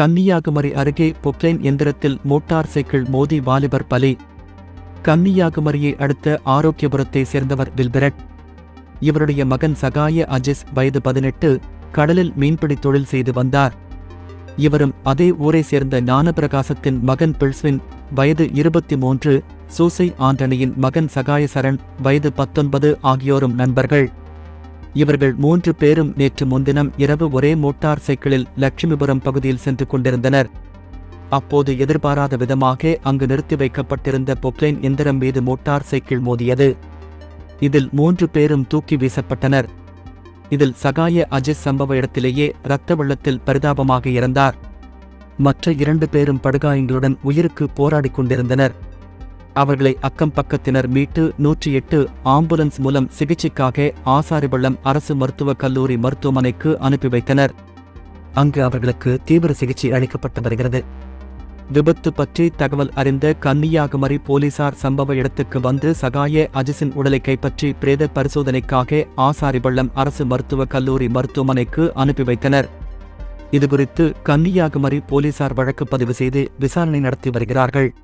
கன்னியாகுமரி அருகே பொக்லைன் எந்திரத்தில் motor cycle மோதி வாலிபர் பலி. கன்னியாகுமரியை அடுத்த ஆரோக்கியபுரத்தை சேர்ந்தவர் வில்பெரட். இவருடைய மகன் சகாய அஜிஸ் வயது பதினெட்டு கடலில் மீன்பிடி தொழில் செய்து வந்தார். இவரும் அதே ஊரை சேர்ந்த ஞானபிரகாசத்தின் மகன் பில்ஸ்வின் வயது இருபத்தி மூன்று சூசை ஆண்டனியின் மகன் சகாய சரண் வயது பத்தொன்பது ஆகியோரும் நண்பர்கள். இவர்கள் மூன்று பேரும் நேற்று முன்தினம் இரவு ஒரே மோட்டார் சைக்கிளில் லட்சுமிபுரம் பகுதியில் சென்று கொண்டிருந்தனர். அப்போது எதிர்பாராத விதமாக அங்கு நிறுத்தி வைக்கப்பட்டிருந்த பொக்லைன் எந்திரம் மீது மோட்டார் சைக்கிள் மோதியது. இதில் மூன்று பேரும் தூக்கி வீசப்பட்டனர். இதில் சகாய அஜித் சம்பவ இடத்திலேயே இரத்த வெள்ளத்தில் பரிதாபமாக இறந்தார். மற்ற இரண்டு பேரும் படுகாயங்களுடன் உயிருக்கு போராடிக் கொண்டிருந்தனர். அவர்களை அக்கம் பக்கத்தினர் மீட்டு நூற்றி எட்டு ஆம்புலன்ஸ் மூலம் சிகிச்சைக்காக ஆசாரிபள்ளம் அரசு மருத்துவக் கல்லூரி மருத்துவமனைக்கு அனுப்பி வைத்தனர். அங்கு அவர்களுக்கு தீவிர சிகிச்சை அளிக்கப்பட்டு வருகிறது. விபத்து பற்றி தகவல் அறிந்த கன்னியாகுமரி போலீசார் சம்பவ இடத்துக்கு வந்து சகாய அஜிஸின் உடலை கைப்பற்றி பிரேத பரிசோதனைக்காக ஆசாரிபள்ளம் அரசு மருத்துவக் கல்லூரி மருத்துவமனைக்கு அனுப்பி வைத்தனர். இதுகுறித்து கன்னியாகுமரி போலீசார் வழக்கு பதிவு செய்து விசாரணை நடத்தி வருகிறார்கள்.